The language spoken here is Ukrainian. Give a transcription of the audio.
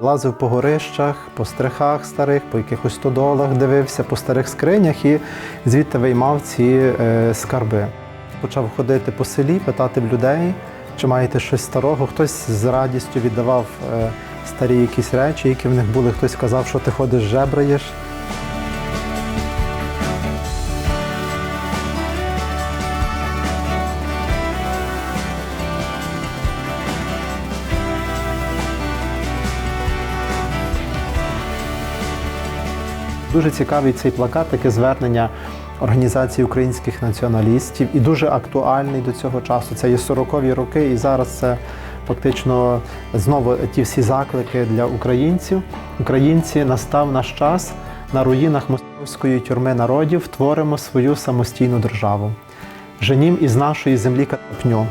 Лазив по горищах, по стрихах старих, по якихось стодолах, дивився по старих скринях і звідти виймав ці е, скарби. Почав ходити по селі, питати в людей, чи маєте щось старого. Хтось з радістю віддавав е, старі якісь речі, які в них були. Хтось казав, що ти ходиш, жебраєш. Дуже цікавий цей плакат, таке звернення організації українських націоналістів і дуже актуальний до цього часу. Це є 40-ві роки, і зараз це фактично знову ті всі заклики для українців. Українці настав наш час на руїнах московської тюрми народів творимо свою самостійну державу. Женім із нашої землі катапню.